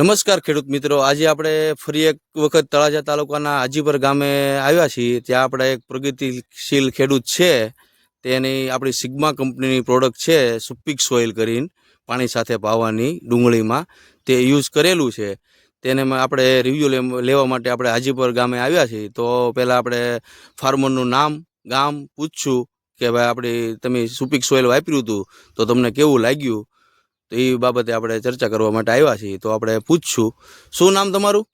નમસ્કાર ખેડૂત મિત્રો. આજે આપણે ફરી એક વખત તળાજા તાલુકાના હાજીપર ગામે આવ્યા છીએ. ત્યાં આપણે એક પ્રગતિશીલ ખેડૂત છે. તેની આપણી સિગ્મા કંપનીની પ્રોડક્ટ છે સુપિક સોઇલ કરીને, પાણી સાથે પાવાની ડુંગળીમાં તે યુઝ કરેલું છે. તેને આપણે રિવ્યૂ લેવા માટે આપણે હાજીપર ગામે આવ્યા છીએ. તો પહેલાં આપણે ફાર્મરનું નામ, ગામ પૂછશું કે ભાઈ આપણી, તમે સુપિક સોઇલ વાપર્યું હતું તો તમને કેવું લાગ્યું? તો એ બાબતે આપણે ચર્ચા કરવા માટે આવ્યા છીએ. તો આપણે પૂછશું શું નામ તમારું?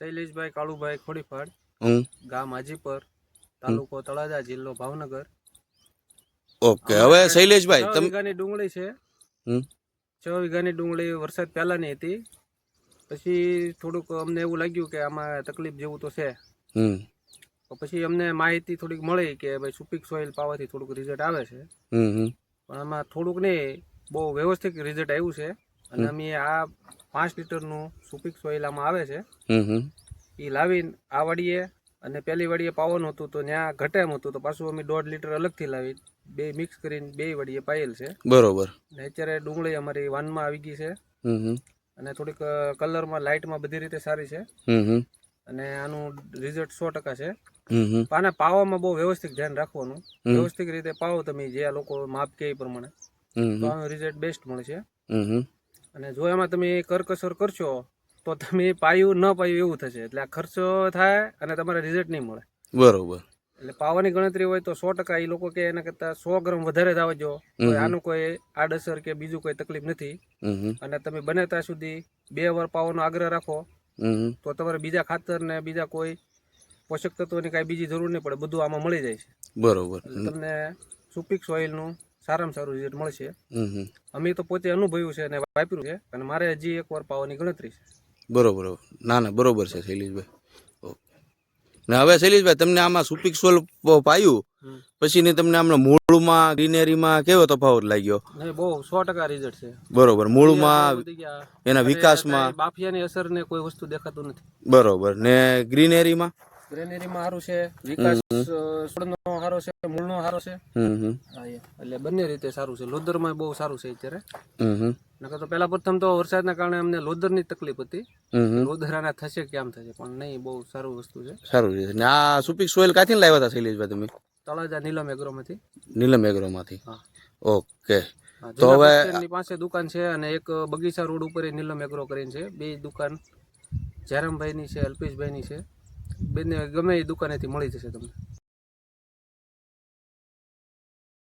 શૈલેષભાઈ કાળુભાઈ ખોડીફાડ હમ ગામ હાજીપર તાલુકો તળાજા જિલ્લો ભાવનગર. ઓકે હવે શૈલેષભાઈ તમે ડુંગળી છે. હમ. છ વીઘાની ડુંગળી વરસાદ પહેલાની હતી. પછી થોડુંક અમને એવું લાગ્યું કે આમાં તકલીફ જેવું તો છે. પછી અમને માહિતી થોડીક મળી કે ભાઈ સુપિક સોઇલ પાવાથી થોડુંક રિઝલ્ટ આવે છે. પણ આમાં થોડુંક નહીં. બહુ વ્યવસ્થિત રિઝલ્ટ આવ્યું છે. અને અમે આ પાંચ લીટરનું સુપિક સોઇલ આમાં આવે છે. એ લાવીને આ વાડીએ અને પહેલી વાડીએ પાવન હતું તો ત્યાં ઘટે એમ હતું તો પાછું અમે દોઢ લીટર અલગથી લાવી બે મિક્સ કરીને બે વાડીએ પાયેલ છે. બરોબર. ને અત્યારે ડુંગળી અમારી વાનમાં આવી ગઈ છે. અને થોડીક કલરમાં લાઇટમાં બધી રીતે સારી છે. અને આનું રિઝલ્ટ સો ટકા છે. આને પાવામાં બહુ વ્યવસ્થિત ધ્યાન રાખવાનું. વ્યવસ્થિત રીતે પાવો તમે જે આ લોકો માપ કે એ પ્રમાણે. તો આનું રિઝલ્ટ બેસ્ટ મળશે. અને જો એમાં તમે કરકસર કરશો તો તમે પાયું ન પાયું એવું થશે. એટલે આ ખર્ચો થાય અને તમારે રિઝલ્ટ નહીં મળે. બરોબર. એટલે પાવાની ગણતરી હોય તો સો ટકા એ લોકો કે એના કરતા સો ગ્રામ વધારે જ. આવજો આનું કોઈ આડઅસર કે બીજું કોઈ તકલીફ નથી. અને તમે બને ત્યાં સુધી બે વાર પાવાનો આગ્રહ રાખો. તો તમારે બીજા ખાતર ને બીજા કોઈ પોષક તત્વોની કાંઈ બીજી જરૂર નહીં પડે. બધું આમાં મળી જાય છે. બરોબર. તમને સુપિક સોઇલનું સારામાં સારું રિઝલ્ટ મળશે. અમે તો પોતે અનુભવ્યું છે અને વાપર્યું છે અને મારે હજી એક વાર પાવાની ગણતરી છે. બરોબર ના ના બરોબર છે શૈલેષભાઈ. ને હવે શૈલેષભાઈ તમને આમાં સુપિક સોલ પાયું. પછી ને તમને આમના મૂળમાં ગ્રીનરીમાં કેવો તફાવત લાગ્યો? નહીં બહુ સો ટકા રિઝલ્ટ છે. બરોબર મૂળમાં એના વિકાસમાં? બાફિયાની અસર ને કોઈ વસ્તુ દેખાતું નથી. બરોબર. ને ગ્રીનરીમાં? ગ્રેનરીમાં સારું છે વિકાસ છોડનો સારો છે મૂળનો સારો છે. એટલે બંને રીતે સારું છે. લોધરમાં બહુ સારું છે અત્યારે. નકર તો પહેલા પ્રથમ તો વરસાદના કારણે અમને લોદરની તકલીફ હતી. લોધરાના થશે કે આમ થશે પણ નહીં બહુ સારું વસ્તુ છે. સારું છે. ને આ સુપીક સોઇલ કાથી લાવ્યા હતા શૈલેષભાઈ તમે? તળાજા નીલમ એગ્રોમાંથી. નીલમ એગ્રોમાંથી. હા. ઓકે. તો હવે- પાસે દુકાન છે અને એક બગીચા રોડ ઉપર નીલમ એગ્રો કરીને છે. બે દુકાન. જયરામભાઈની છે અલ્પેશભાઈની છે. બંને ગમે એ દુકાનેથી મળી જશે તમને.